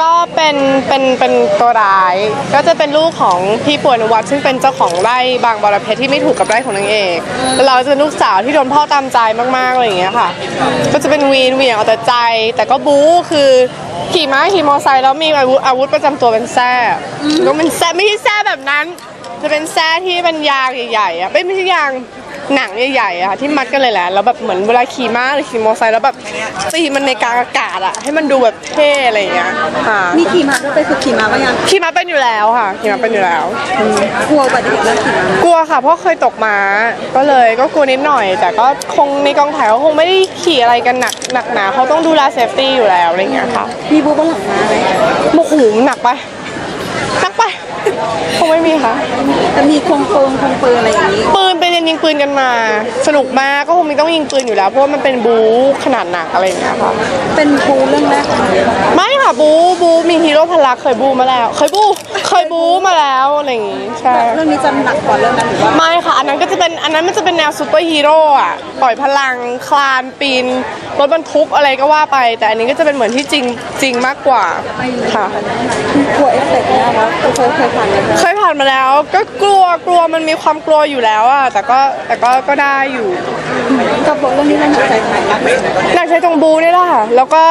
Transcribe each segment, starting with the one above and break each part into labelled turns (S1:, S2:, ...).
S1: ก็เป็นเป็นเป็นตัวร้าย ก็จะเป็นลูกของพี่ป่วนวัดซึ่งเป็นเจ้าของไร่บางบรเพชรที่ไม่ถูกกับไร่ของนางเอกแล้วเราจะเป็นลูกสาวที่โดนพ่อตามใจมากๆอะไรอย่างเงี้ยค่ะ ก็จะเป็นวีนเหวียงเอาแต่ใจ แต่ก็บู๊คือขี่ม้าขี่มอไซค์แล้วมีอาวุธอาวุธประจำตัวเป็นแส้ก็เป็นแส้ไม่ใช่แส้แบบนั้น จะเป็นแส้ที่เป็นยางใหญ่ๆอะไม่ใช่ยาง หนังใหญ่ๆอะค่ะที่มัดกันเลยแหละแล้วแบบเหมือนเวลาขี่ม้าหรือขี่มอไซค์แล้วแบบตีมันในกลางอากาศอะให้มันดูแบบเท่อะไรอย่างเงี้ยค่ะ
S2: มีขี่ม้าด้วยไปฝึกขี่ม้าบ้างยัง
S1: ขี่ม้าเป็นอยู่แล้วค่ะขี่ม้าเป็นอยู่แล้ว
S2: กลัวอุบัติเหตุเรื่องขี่ม้าก
S1: ลัวค่ะเพราะเคยตกม้าก็เลยก็กลัวนิดหน่อย แต่ก็คงในกองถ่ายเขาคงไม่ได้ขี่อะไรกันหนักหนักหนาเขาต้องดูแลเซฟตี้อยู่แล้วอะไรอย่างเงี้ยค่ะ
S2: มีบูบนหลังม้าไหม
S1: โมโหหนักไปหนักไปคงไม่มีค่ะ
S2: แต่มีคงโปงคงปืนอะไรอย่างนี้
S1: ปืนเป็ นยิงปืนกันมา สนุกมากก็คงมีต้องยิงปืนอยู่แล้ว เพราะว่ามันเป็นบู๊ขนาดหนักอะไรอย่างเงี้ยค่ะ
S2: เป็นบูเรื่องแรกของเรา
S1: ไม่ค่ะบู๊บู๊มีฮีโร่พลักเคยบู๊มาแล้ว เคยบู๊เคยบู๊มาแล้วอะไรอย่างงี้ใช่
S2: เรื่องนี้จะหนักกว่าเรื่องนั้นหรือว่า
S1: ไม่ค่ะ อันนั้นก็จะเป็นอันนั้นมันจะเป็นแนวซูเปอร์ฮีโร่อะปล่อยพลังคลานปีนรถบรรทุกอะไรก็ว่าไป แต่อันนี้ก็จะเป็นเหมือนที่จริงจริงมากกว่าค่ะ
S2: กลัวเอฟเฟกต์นะว่าเคยเคยผ่านกันไหม
S1: เคยผ่านมาแล้ว ก็กลัวกลัวมันมีความกลัวอยู่แล้วอะแต่ก็แต่ก็ก็ได้อยู่
S2: กับบทเรื่องนี้เราหนักใจถ่ายมากที่สุด
S1: หนักใจตรงบูนี่แหละค่ะแล้วก็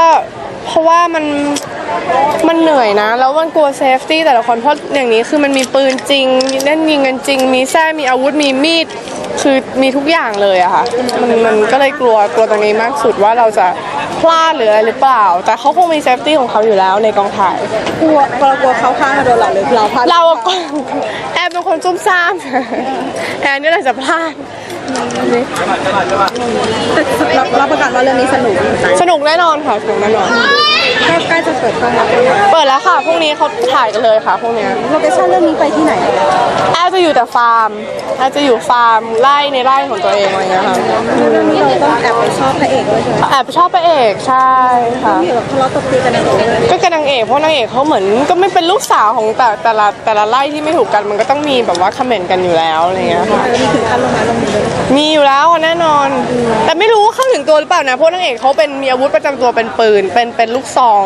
S1: เพราะว่ามันมันเหนื่อยนะ แล้วมันกลัวเซฟตี้แต่ละคนเพราะอย่างนี้คือมันมีปืนจริง มีเล่นยิงกันจริง มีแส้มีอาวุธมีมีด คือมีทุกอย่างเลยอะค่ะมันมันก็เลยกลัวกลัวตรงนี้มากสุดว่าเราจะพลาดหรืออะไรหรือเปล่า แต่เขาคงมีเซฟตี้ของเขาอยู่แล้วในกองถ่าย
S2: กลัวเรากลัวเขาฆ่าโดนเราหรือเราพลาด
S1: เราก็แอบเป็นคนซุ่มซ่ามแอนนี่แหละจะพลาด
S2: แต่รับรับประกันว่าเรื่องนี้สนุก
S1: สนุกแน่นอนค่ะสนุกแน่นอน
S2: ก็ใกล้จะเปิดกล้องแล้ว
S1: เปิดแล้วค่ะพรุ่งนี้เขาถ่ายกันเลยค่ะพรุ่งนี้
S2: โลเคชั่นเรื่องนี้ไปที่ไหน
S1: แอร์จะอยู่แต่ฟาร์มแอร์จะอยู่ฟาร์มไร่ในไร่ของตัวเองอะไรเงี้ยค่ะ
S2: เรื่องนี้เราต้องแอบไปชอบพระเอกด้วยใช่ไหม
S1: แอบชอบพระเอกใช่ค่ะ
S2: มีแบบทะเลาะตบตีกันในโรงเลย
S1: ก็กับนางเอกเพราะนางเอกเขาเหมือนก็ไม่เป็นลูกสาวของแต่แต่ละแต่ละไร่ที่ไม่ถูกกันมันก็ต้องมีแบบว่าคอมเมนต์กันอยู่แล้วอะไรเงี้ยค่ะ
S2: มีถึงขั้นลงไม้ลงมือเลย
S1: มีอยู่แล้วแน่นอน แต่ไม่รู้ว่าเข้าถึ งตัวหรือเปล่านะเพราะนางเอกเขาเป็นมีอาวุธประจำตัวเป็นปืน เป็นเป็นลูกซอง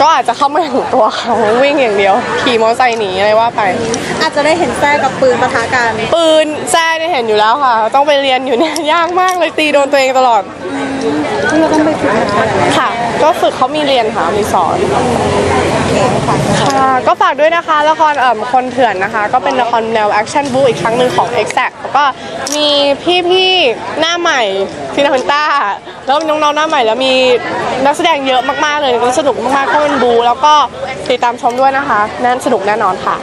S1: ก็อาจจะเข้าไม่ถึงตัวเขาวิ่งอย่างเดียว ขี่มอเตอร์ไซค์หนีอะไรว่าไป
S2: อาจจะได้เห็นแท้กับปืนปะทะกัน
S1: ปืนแซ่เนี่ยเห็นอยู่แล้วค่ะ ต้องไปเรียนอยู่เนี่ยยากมากเลยตีโดนตัวเองตลอด
S2: เราต้องไปฝึกนะคะ
S1: ค่ะ ก็ฝึกเขามีเรียนค่ะมีสอน ค่ะก็ฝากด้วยนะคะ ละครเอ่มคนเถื่อนนะคะ ก็เป็นละครแนวแอคชั่นบูอีกครั้งหนึ่งของ Exact แล้วก็มีพี่ๆ หน้าใหม่ฟินาเนต้า แล้วมีน้องๆ หน้าใหม่ แล้วมีนักแสดงเยอะมากๆเลยก็สนุกมากๆเข้าเป็นบู แล้วก็ติดตามชมด้วยนะคะแน่นสนุกแน่นอนค่ะ